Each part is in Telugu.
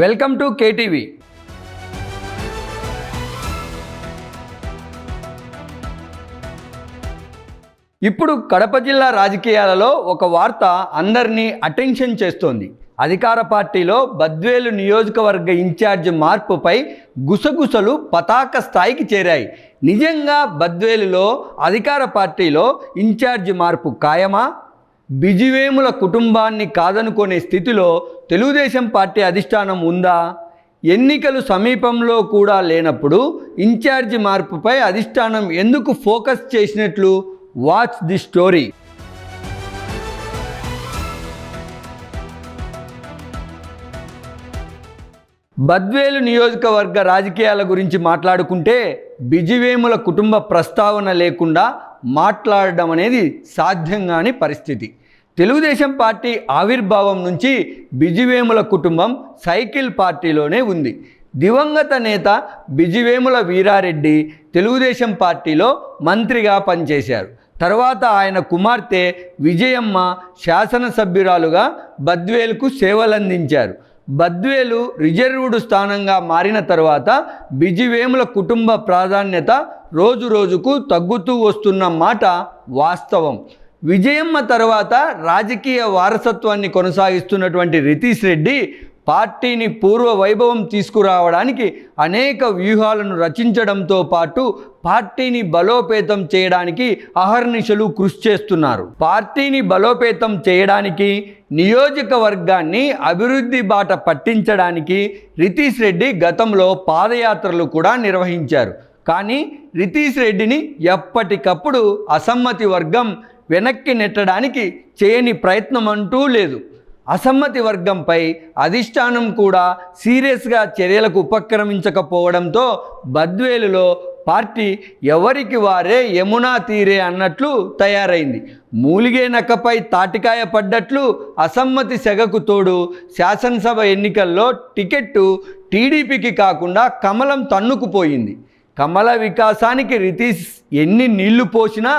Welcome to KTV. ఇప్పుడు కడప జిల్లా రాజకీయాలలో ఒక వార్త అందరినీ అటెన్షన్ చేస్తోంది. అధికార పార్టీలో బద్వేలు నియోజకవర్గ ఇన్ఛార్జ్ మార్పుపై గుసగుసలు పతాక స్థాయికి చేరాయి. నిజంగా బద్వేలులో అధికార పార్టీలో ఇన్ఛార్జ్ మార్పు ఖాయమా? బిజివేముల కుటుంబాన్ని కాదనుకునే స్థితిలో తెలుగుదేశం పార్టీ అధిష్టానం ఉందా? ఎన్నికలు సమీపంలో కూడా లేనప్పుడు ఇన్ఛార్జి మార్పుపై అధిష్టానం ఎందుకు ఫోకస్ చేసినట్లు? Watch the story. బద్వేలు నియోజకవర్గ రాజకీయాల గురించి మాట్లాడుకుంటే బిజివేముల కుటుంబ ప్రస్తావన లేకుండా మాట్లాడడం అనేది సాధ్యం కాని పరిస్థితి. తెలుగుదేశం పార్టీ ఆవిర్భావం నుంచి బిజివేముల కుటుంబం సైకిల్ పార్టీలోనే ఉంది. దివంగత నేత బిజివేముల వీరారెడ్డి తెలుగుదేశం పార్టీలో మంత్రిగా పనిచేశారు. తర్వాత ఆయన కుమార్తె విజయమ్మ శాసనసభ్యురాలుగా బద్వేలుకు సేవలందించారు. బద్వేలు రిజర్వుడు స్థానంగా మారిన తర్వాత బిజివేముల కుటుంబ ప్రాధాన్యత రోజు రోజుకు తగ్గుతూ వస్తున్న మాట వాస్తవం. విజయమ్మ తర్వాత రాజకీయ వారసత్వాన్ని కొనసాగిస్తున్నటువంటి రితీష్ రెడ్డి పార్టీని పూర్వ వైభవం తీసుకురావడానికి అనేక వ్యూహాలను రచించడంతో పాటు పార్టీని బలోపేతం చేయడానికి అహర్నిశలు కృషి చేస్తున్నారు. పార్టీని బలోపేతం చేయడానికి నియోజకవర్గాన్ని అభివృద్ధి బాట పట్టించడానికి రితీష్ రెడ్డి గతంలో పాదయాత్రలు కూడా నిర్వహించారు. కానీ రితీష్ రెడ్డిని ఎప్పటికప్పుడు అసమ్మతి వర్గం వెనక్కి నెట్టడానికి చేయని ప్రయత్నం అంటూ లేదు. అసమ్మతి వర్గంపై అధిష్టానం కూడా సీరియస్గా చర్యలకు ఉపక్రమించకపోవడంతో బద్వేలులో పార్టీ ఎవరికి వారే యమునా తీరే అన్నట్లు తయారైంది. మూలిగే నక్కపై తాటికాయ పడ్డట్లు అసమ్మతి సెగకు తోడు శాసనసభ ఎన్నికల్లో టికెట్టు టీడీపీకి కాకుండా కమలం తన్నుకుపోయింది కమల వికాసానికి రితీష్ ఎన్ని నీళ్ళు పోసినా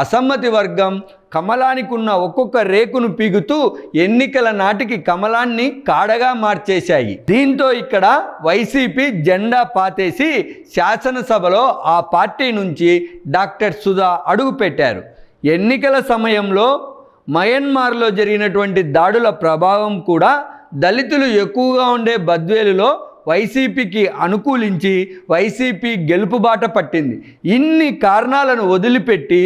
అసమ్మతి వర్గం కమలానికి ఉన్న ఒక్కొక్క రేకును పీగుతూ ఎన్నికల నాటికి కమలాన్ని కాడగా మార్చేశాయి. దీంతో ఇక్కడ వైసీపీ జెండా పాతేసి శాసనసభలో ఆ పార్టీ నుంచి డాక్టర్ సుధా అడుగుపెట్టారు ఎన్నికల సమయంలో మయన్మార్లో జరిగినటువంటి దాడుల ప్రభావం కూడా దళితులు ఎక్కువగా ఉండే బద్వేలులో వైసీపీకి అనుకూలించి వైసీపీ గెలుపుబాట పట్టింది. ఇన్ని కారణాలను వదిలిపెట్టి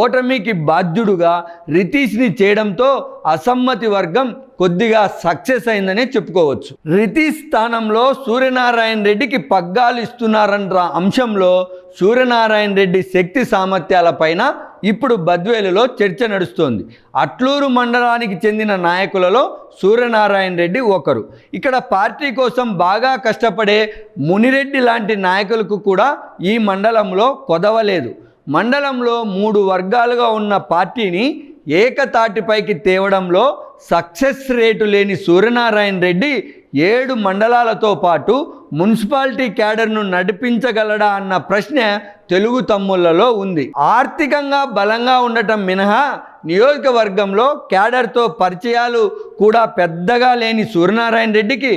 ఓటమికి బాధ్యుడుగా రితీష్ని చేయడంతో అసమ్మతి వర్గం కొద్దిగా సక్సెస్ అయిందనే చెప్పుకోవచ్చు. రితీష్ స్థానంలో సూర్యనారాయణ రెడ్డికి పగ్గాలు ఇస్తున్నారన్న అంశంలో సూర్యనారాయణ రెడ్డి శక్తి సామర్థ్యాలపైన ఇప్పుడు బద్వేలులో చర్చ నడుస్తోంది. అట్లూరు మండలానికి చెందిన నాయకులలో సూర్యనారాయణ రెడ్డి ఒకరు. ఇక్కడ పార్టీ కోసం బాగా కష్టపడే మునిరెడ్డి లాంటి నాయకులకు కూడా ఈ మండలంలో కొదవలేదు మండలంలో మూడు వర్గాలుగా ఉన్న పార్టీని ఏకతాటిపైకి తేవడంలో సక్సెస్ రేటు లేని సూర్యనారాయణ రెడ్డి ఏడు మండలాలతో పాటు మున్సిపాలిటీ క్యాడర్ను నడిపించగలడా అన్న ప్రశ్న తెలుగు తమ్ముళ్ళలో ఉంది. ఆర్థికంగా బలంగా ఉండటం మినహా నియోజకవర్గంలో క్యాడర్తో పరిచయాలు కూడా పెద్దగా లేని సూర్యనారాయణ రెడ్డికి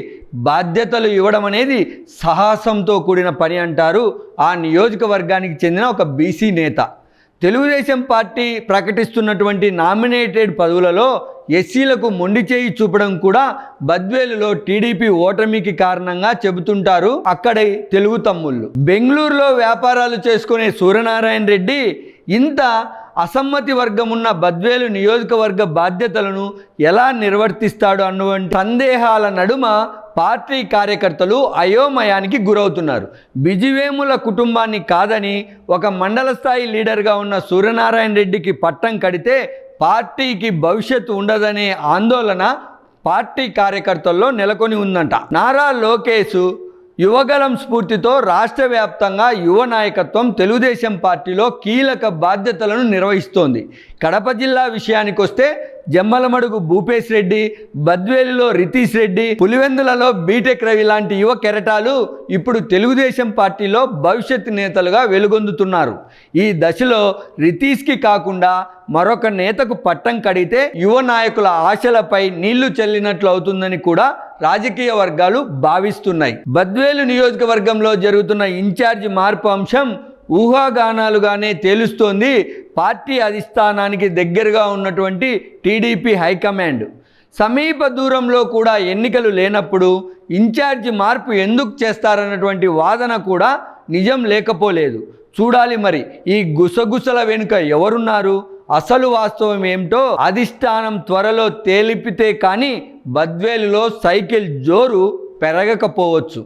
బాధ్యతలు ఇవ్వడం అనేది సాహసంతో కూడిన పని అంటారు ఆ నియోజకవర్గానికి చెందిన ఒక బీసీ నేత. తెలుగుదేశం పార్టీ ప్రకటిస్తున్నటువంటి నామినేటెడ్ పదవులలో ఎస్సీలకు మొండి చేయి చూపడం కూడా బద్వేలులో టీడీపీ ఓటమికి కారణంగా చెబుతుంటారు అక్కడి తెలుగు తమ్ముళ్ళు. బెంగళూరులో వ్యాపారాలు చేసుకునే సూర్యనారాయణ రెడ్డి ఇంత అసమ్మతి వర్గం ఉన్న బద్వేలు నియోజకవర్గ బాధ్యతలను ఎలా నిర్వర్తిస్తాడు అన్నటువంటి సందేహాల నడుమ పార్టీ కార్యకర్తలు అయోమయానికి గురవుతున్నారు. బిజివేముల కుటుంబాన్ని కాదని ఒక మండల స్థాయి లీడర్గా ఉన్న సూర్యనారాయణ రెడ్డికి పట్టం కడితే పార్టీకి భవిష్యత్తు ఉండదనే ఆందోళన పార్టీ కార్యకర్తల్లో నెలకొని ఉందంట. నారా లోకేష్ యువగలం స్ఫూర్తితో రాష్ట్ర వ్యాప్తంగా యువ నాయకత్వం తెలుగుదేశం పార్టీలో కీలక బాధ్యతలను నిర్వహిస్తోంది. కడప జిల్లా విషయానికొస్తే జమ్మలమడుగు భూపేశ్ రెడ్డి బద్వేలులో రితీష్ రెడ్డి పులివెందులలో బీటెక్ రవి లాంటి యువ కెరటాలు ఇప్పుడు తెలుగుదేశం పార్టీలో భవిష్యత్ నేతలుగా వెలుగొందుతున్నారు. ఈ దశలో రితీష్కి కాకుండా మరొక నేతకు పట్టం కడితే యువ నాయకుల ఆశలపై నీళ్ళు చెల్లినట్లు అవుతుందని కూడా రాజకీయ వర్గాలు భావిస్తున్నాయి. బద్వేలు నియోజకవర్గంలో జరుగుతున్న ఇన్ఛార్జ్ మార్పు అంశం ఊహాగానాలుగానే తేలుస్తోంది పార్టీ అధిష్టానానికి దగ్గరగా ఉన్నటువంటి టీడీపీ హైకమాండ్. సమీప దూరంలో కూడా ఎన్నికలు లేనప్పుడు ఇన్ఛార్జి మార్పు ఎందుకు చేస్తారన్నటువంటి వాదన కూడా నిజం లేకపోలేదు. చూడాలి మరి ఈ గుసగుసల వెనుక ఎవరున్నారు? అసలు వాస్తవం ఏమిటో అధిష్టానం త్వరలో తేలిపితే కానీ బద్వేలులో సైకిల్ జోరు పెరగకపోవచ్చు.